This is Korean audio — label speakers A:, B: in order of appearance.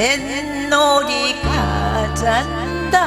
A: 뱃놀이 가잔다.